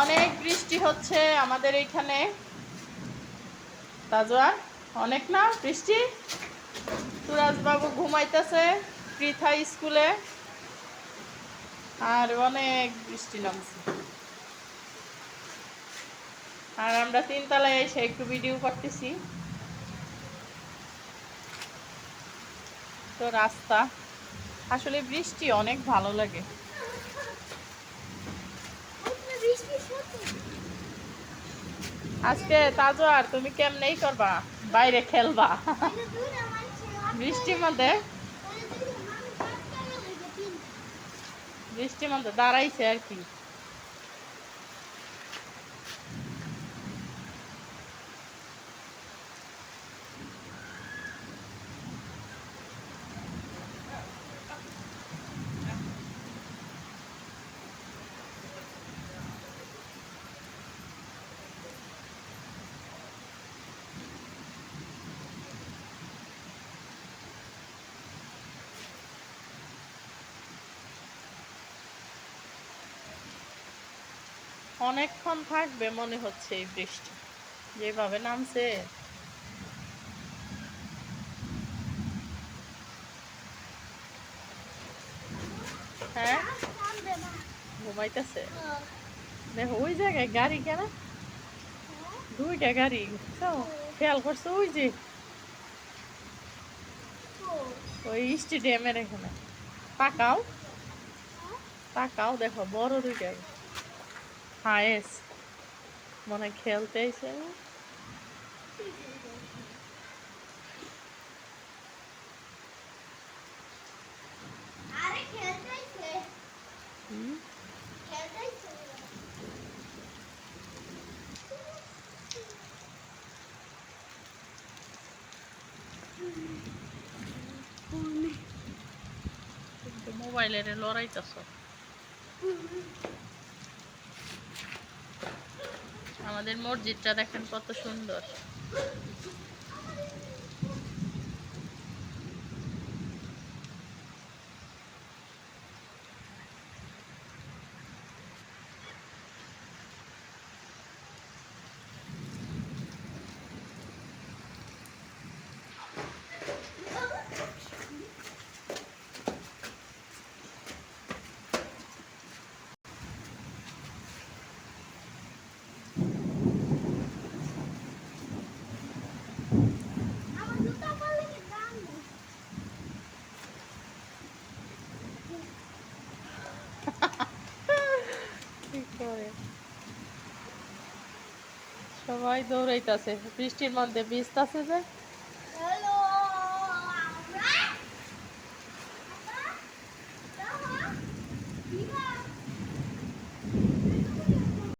অনেক বৃষ্টি হচ্ছে আমাদের এইখানে তাজওয়ার অনেক না বৃষ্টি? সুরাজবাবু ঘুমাইতেছে পৃথা স্কুলে। আর অনেক বৃষ্টি নামছে। আর আমরা তিনতলায় এসে একটু ভিডিও করতেছি। তো রাস্তা। আসলে বৃষ্টি অনেক ভালো লাগে। আজকে তাজো আর তুমি কেমনেই করবা? বাইরে খেলবা। বৃষ্টির মধ্যে? বৃষ্টির মধ্যে দাঁড়াইছে আর কি। অনেকক্ষণ থাকবে মনে হচ্ছে এই বৃষ্টি। যেভাবে নামছে। হ্যাঁ? ঘুমাইতেছে? দেখো, ওই জায়গায় গাড়ি কেন? দুইটা গাড়ি? খেয়াল করছ? ওই যে ওই স্টেডিয়ামের এখানে। তাকাও। তাকাও, দেখো, বড় দুইটা হায়েস। মনে খেলতে এসে মোবাইলের লড়াইতেছ। আমাদের মসজিদটা দেখেন কত সুন্দর কি করে সবাই দৌড়াইতেছে। বৃষ্টির মধ্যে ভিজতেছে যে।